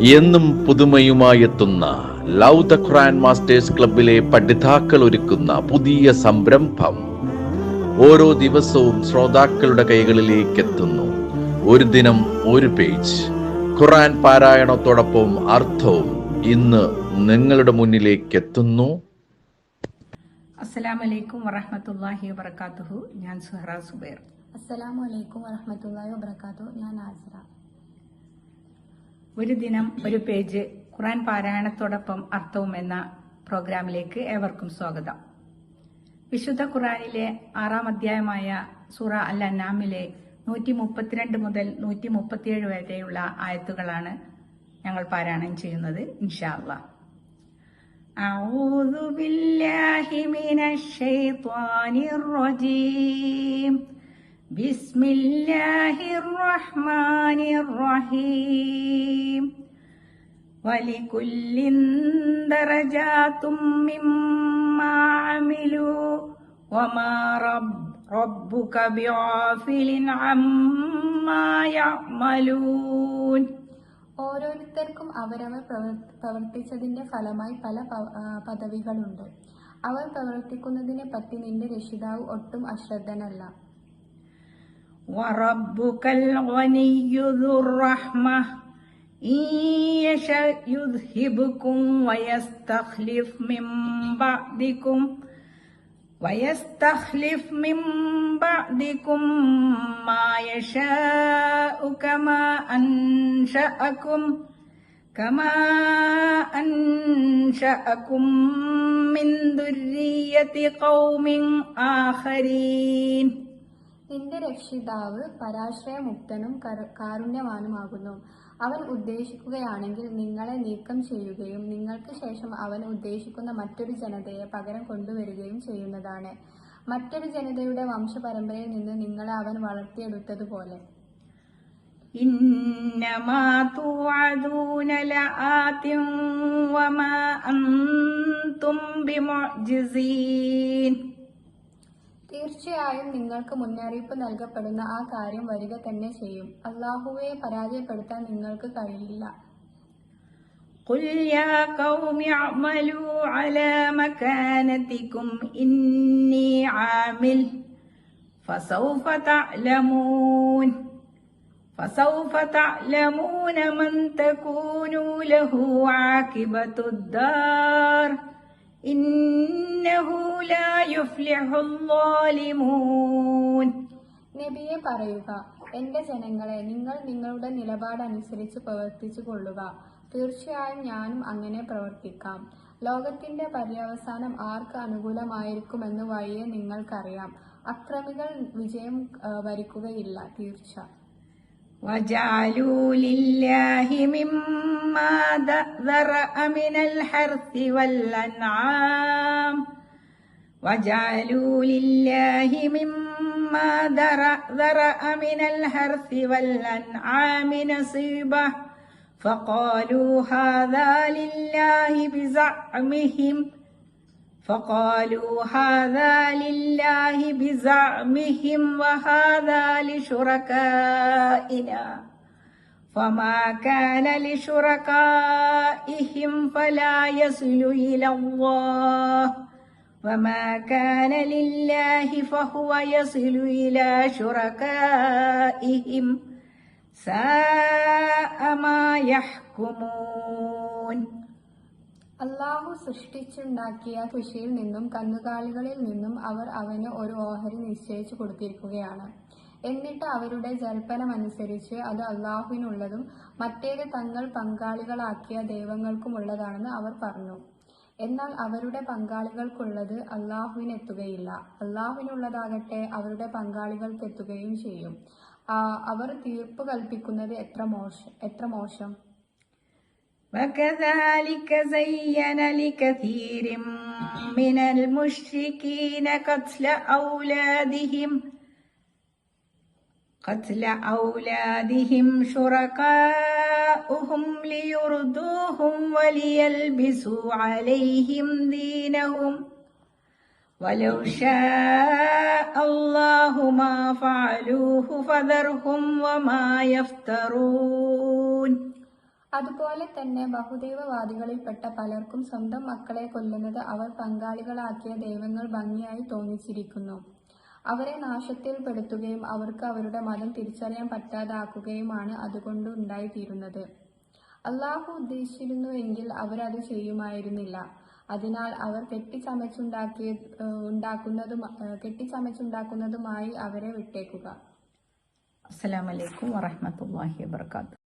എന്നും പുതുമയുമായെത്തുന്ന love the Quran masters ക്ലബിലെ പഠിതാക്കൾ ഒരുക്കുന്ന പുതിയ സംരംഭം ഓരോ ദിവസവും ശ്രോതാക്കളുടെ കൈകളിലേക്ക് എത്തുന്നു ഒരു ദിനം ഒരു പേജ്. ഖുറാൻ പാരായണത്തോടൊപ്പം അർത്ഥവും ഇന്ന് നിങ്ങളുടെ മുന്നിലേക്ക് എത്തുന്നു അസ്സലാമലൈക്കും വറഹമത്തല്ലാഹി വബർക്കാത്തുഹു ഞാൻ സുഹറ സുബൈർ. അസ്സലാമു വലൈക്കും വറഹ്മത്തുള്ളാഹി വബറകാതുഹു. ഞാൻ ആസിറ. ഒരു ദിനം ഒരു പേജ് ഖുറാൻ പാരായണത്തോടൊപ്പം അർത്ഥവും എന്ന പ്രോഗ്രാമിലേക്ക് ഏവർക്കും സ്വാഗതം വിശുദ്ധ ഖുറാനിലെ ആറാം അധ്യായമായ സൂറ അൽ അന്നാമിലെ നൂറ്റി മുപ്പത്തിരണ്ട് മുതൽ നൂറ്റി മുപ്പത്തിയേഴ് വരെയുള്ള ആയത്തുകളാണ് ഞങ്ങൾ പാരായണം ചെയ്യുന്നത് ഇൻഷാ അള്ളാഹ് أعوذ بالله من الشيطان الرجيم بسم الله الرحمن الرحيم ولكل درجات مما عملوا وما رب ربك بغافل عما يعملون ഓരോരുത്തർക്കും അവരവർ പ്രവർ- പ്രവർത്തിച്ചതിന്റെ ഫലമായി പല പ- ആ, പദവികളുണ്ട് അവർ പ്രവർത്തിക്കുന്നതിനെ പറ്റി നിന്റെ രക്ഷിതാവ് ഒട്ടും അശ്രദ്ധനല്ല وربك الغني ذو الرحمة. إن يشأ يذهبكم ويستخلف من بعدكم ويستخلف من بعدكم ما يشاء كما أنشأكم كما أنشأكم من ذرية قوم آخرين. നിന്റെ രക്ഷിതാവ് പരാശ്രയമുക്തനും കര- കാരുണ്യവാനുമാകുന്നു അവൻ ഉദ്ദേശിക്കുകയാണെങ്കിൽ നിങ്ങളെ നീക്കം ചെയ്യുകയും നിങ്ങൾക്ക് ശേഷം അവൻ ഉദ്ദേശിക്കുന്ന മറ്റൊരു ജനതയെ പകരം കൊണ്ടുവരികയും ചെയ്യുന്നതാണ് മറ്റൊരു ജനതയുടെ വംശപരമ്പരയിൽ നിന്ന് നിങ്ങളെ അവൻ വളർത്തിയെടുത്തതുപോലെ إنما توعدون لآت وما أنتم بمعجزين തീർച്ചയായും നിങ്ങൾക്ക് മുന്നറിയിപ്പ് നൽകപ്പെടുന്ന ആ കാര്യം വരിക തന്നെ ചെയ്യും അള്ളാഹുവെ പരാജയപ്പെടുത്താൻ നിങ്ങൾക്ക് കഴിയില്ല قل يا قوم اعملوا على مكانتكم إني عامل فسوف تعلمون فسوف تعلمون من تكون له عاقبة الدار നബിയെ പറയുക എന്റെ ജനങ്ങളെ നിങ്ങൾ നിങ്ങളുടെ നിലപാടനുസരിച്ച് പ്രവർത്തിച്ചു കൊള്ളുക. തീർച്ചയായും ഞാനും അങ്ങനെ പ്രവർത്തിക്കാം. ലോകത്തിന്റെ പര്യവസാനം ആർക്ക് അനുകൂലമായിരിക്കുമെന്ന് വഴിയെ നിങ്ങൾക്കറിയാം. അക്രമികൾ വിജയം വരിക്കുകയില്ല തീർച്ച. وجعلوا لله مما ذرأ من الحرث والأنعام. وجعلوا لله مما ذرأ من الحرث والأنعام نصيبه. فقالوا هذا لله بزعمهم فقالوا هذا لله بزعمهم وهذا لشركائنا. فما كان لشركائهم فلا يصل إلى الله. وما كان لله فهو يصل إلى شركائهم. ساء ما يحكمون. അള്ളാഹു സൃഷ്ടിച്ചുണ്ടാക്കിയ കൃഷിയിൽ നിന്നും കന്നുകാലികളിൽ നിന്നും അവർ അവന് ഒരു ഓഹരി നിശ്ചയിച്ചു കൊടുത്തിരിക്കുകയാണ്. എന്നിട്ട് അവരുടെ ജൽപ്പനമനുസരിച്ച് അത് അള്ളാഹുവിനുള്ളതും മറ്റേത് തങ്ങൾ പങ്കാളികളാക്കിയ ദൈവങ്ങൾക്കുമുള്ളതാണെന്ന് അവർ പറഞ്ഞു. എന്നാൽ അവരുടെ പങ്കാളികൾക്കുള്ളത് അള്ളാഹുവിനെത്തുകയില്ല അള്ളാഹുവിനുള്ളതാകട്ടെ അവരുടെ പങ്കാളികൾക്കെത്തുകയും ചെയ്യും. അവർ തീർപ്പ് കൽപ്പിക്കുന്നത് എത്ര മോശം എത്ര മോശം? وكذلك زين لكثير من المشركين قتل أولادهم قتل أولادهم شركاؤهم ليردوهم وليلبسوا عليهم دينهم. ولو شاء الله ما فعلوه فذرهم وما يفترون. അതുപോലെ തന്നെ ബഹുദൈവവാദികളിൽപ്പെട്ട പലർക്കും സ്വന്തം മക്കളെ കൊല്ലുന്നത് അവർ പങ്കാളികളാക്കിയ ദൈവങ്ങൾ ഭംഗിയായി തോന്നിച്ചിരിക്കുന്നു. അവരെ നാശത്തിൽ പെടുത്തുകയും അവർക്ക് അവരുടെ മതം തിരിച്ചറിയാൻ പറ്റാതാക്കുകയുമാണ് അതുകൊണ്ട് ഉണ്ടായിത്തീരുന്നത്. അള്ളാഹു ഉദ്ദേശിച്ചിരുന്നുവെങ്കിൽ അവരത് ചെയ്യുമായിരുന്നില്ല. അതിനാൽ അവർ കെട്ടിച്ചമച്ചുണ്ടാക്കിയ ഉണ്ടാക്കുന്നതും കെട്ടിച്ചമച്ചുണ്ടാക്കുന്നതുമായി അവരെ വിട്ടേക്കുക. അസ്സലാമലൈക്കും വറഹമത്തല്ലാഹി വാബർക്കാത്തു